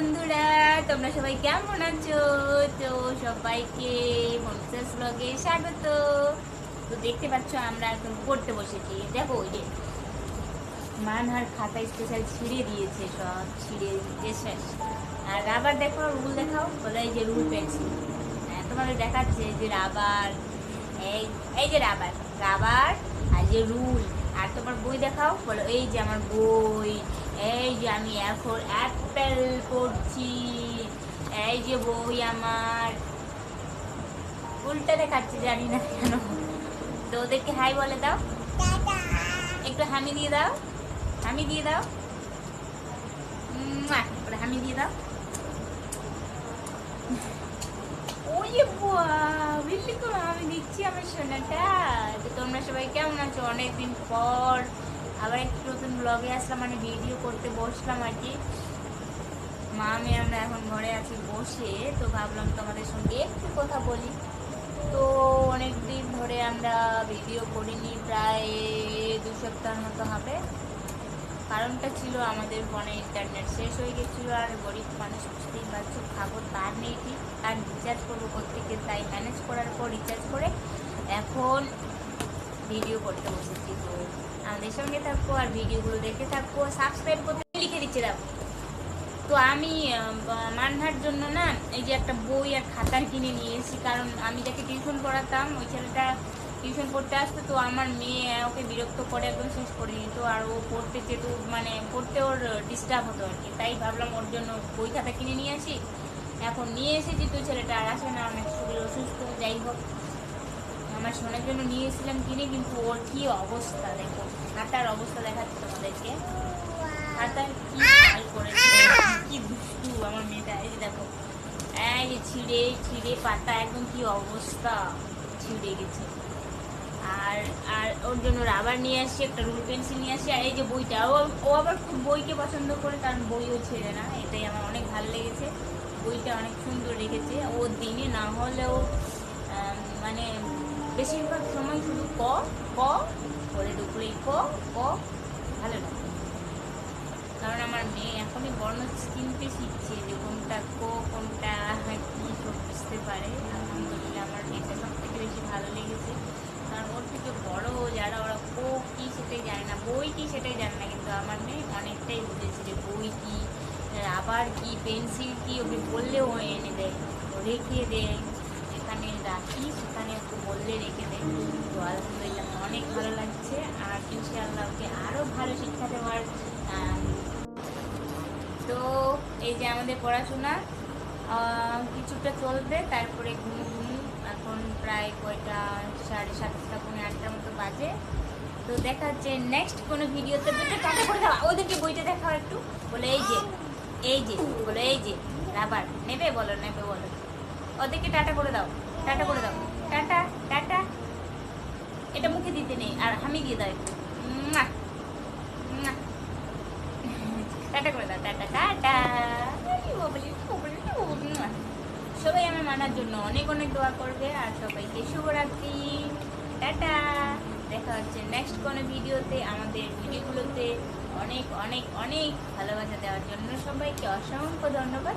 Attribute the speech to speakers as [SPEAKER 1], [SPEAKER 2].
[SPEAKER 1] বন্ধুরা, তোমরা সবাই কেমন আছো? তো সবাইকে মনসাস ব্লগে স্বাগত। তো দেখতে পাচ্ছ, আমরা একদম পড়তে বসেছি। দেখো ওই যে মানহার খাতা স্পেশাল ছিঁড়ে দিয়েছে সব, ছিঁড়ে দিয়ে শেষ। আর রাবার দেখো, রুল দেখাও, বলে এই যে রুল পেন্সিল হ্যাঁ তোমাকে দেখাচ্ছে যে রাবার, এই এই যে রাবার রাবার আর যে রুল। আর তোমার বই দেখাও, বলো, এই যে আমার বই আমি এখন অ্যাপেল পড়ছি এই যে বই আমার। উল্টা দেখাচ্ছে জানি না কেন। তো ওদেরকে হাই বলে দাও। একটু হামি দিয়ে দাও। হামি দিয়ে দাও। হামি দিয়ে দাও। আমি দিচ্ছি আমার সোনাটা। তো তোমরা সবাই কেমন আছো? অনেকদিন পর আবার একটু নতুন ব্লগে আসলাম মানে ভিডিও করতে বসলাম আর কি। মা, আমি, আমরা এখন ঘরে আছি বসে, তো ভাবলাম তোমাদের সঙ্গে একটু কথা বলি। তো অনেক দিন ধরে আমরা ভিডিও করিনি, প্রায় দু সপ্তাহের মতো হবে। কারণটা ছিল আমাদের ফোনে ইন্টারনেট শেষ হয়ে গেছিল আর গরিব মানুষ বুঝতেই পারছ, খাব তার নেই ঠিক। আর রিচার্জ করব কোথেকে তাই ম্যানেজ করার পর রিচার্জ করে এখন ভিডিও করতে বসেছি তো আমাদের সঙ্গে থাকব আর ভিডিওগুলো দেখে থাকব সাবস্ক্রাইব করতে লিখে দিচ্ছে দাও তো আমি মান্নার জন্য না এই যে একটা বই আর খাতা কিনে নিয়ে এসেছি, কারণ আমি যাকে টিউশন পড়াতাম, ওই ছেলেটা টিউশন পড়তে আসতো, তো আমার মেয়ে ওকে বিরক্ত করে একদম শেষ করে দিত, আর ও পড়তে যেত মানে পড়তে ওর ডিস্টার্ব হতো আর কি, তাই ভাবলাম ওর জন্য বই খাতা কিনে নিয়ে আসি। এখন নিয়ে এসেছি তো ছেলেটা আর আসে না, অনেক শরীর অসুস্থ যাই হোক। আমার শোনার জন্য নিয়ে এসেছিলাম কিনে, কিন্তু ওর কি অবস্থা দেখো? খাতার অবস্থা দেখাচ্ছি তোমাদেরকে। খাতার কি হাল করেছে? কি দুষ্টু আমার মেয়েটা। এই দেখো। এই ছিঁড়ে ছিঁড়ে পাতা, একদম কি অবস্থা? ছিঁড়ে গেছে। আর আর ওর জন্য রাবার নিয়ে আসি একটা রুল পেন্সিল নিয়ে আসি আর এই যে বইটা, ও ও আবার খুব বইকে পছন্দ করে, কারণ বইও ছেড়ে না। এটাই আমার অনেক ভালো লেগেছে। বইটা অনেক সুন্দর রেখেছে। ও দিনে না হলেও মানে বেশিরভাগ সময় শুধু ক ক করে দুপুরেই ক ক, ভালো লাগে কারণ আমার মেয়ে এখনই বর্ণ চিনতে শিখছে যে কোনটা কো, কোনটা কি সব বুঝতে পারে। আলহামদুলিল্লাহ আমার এটা সব থেকে বেশি ভালো লেগেছে। কারণ ওর থেকে বড় যারা, ওরা কো কি সেটাই জানে না, বই কি সেটাই জানে না। কিন্তু আমার মেয়ে অনেকটাই বুঝেছে যে বই কি রাবার কি, পেন্সিল কি, ওকে বললেও এনে দেয় রেখে দেয়। যেখানে রাখি, সেখানে একটু বললে রেখে দেয় তো আলহামদুলিল্লাহ অনেক ভালো লাগছে। আর ইনশাআল্লাহ ওকে আরও ভালো শিক্ষা দেওয়ার তো এই যে আমাদের পড়াশোনা কিছুটা চলবে। তারপরে ঘুম ঘুম এখন প্রায় কয়টা, সাড়ে সাতটা, পৌনে আটটার মতো বাজে। তো দেখা হচ্ছে নেক্সট কোনো ভিডিওতে। দুটো টাকা করে দাও ওদেরকে বইটা দেখাও একটু। বলে, এই যে এই যে, বলে, এই যে আবার নেবে বলো নেবে বলো। ওদেরকে টাটা করে দাও, টাটা করে দাও। Tata tata. এটা মুখে দিতে নেই, আর আমি দিয়ে দাও একটু। টাটা করে দাও, টাটা টাটা। সবাই আমার মানার জন্য অনেক অনেক দোয়া করবে, আর সবাইকে শুভরাত্রি। টাটা। দেখা হচ্ছে নেক্সট কোনো ভিডিওতে, আমাদের ভিডিওগুলোতে। অনেক অনেক অনেক ভালোবাসা দেওয়ার জন্য সবাইকে অসংখ্য ধন্যবাদ।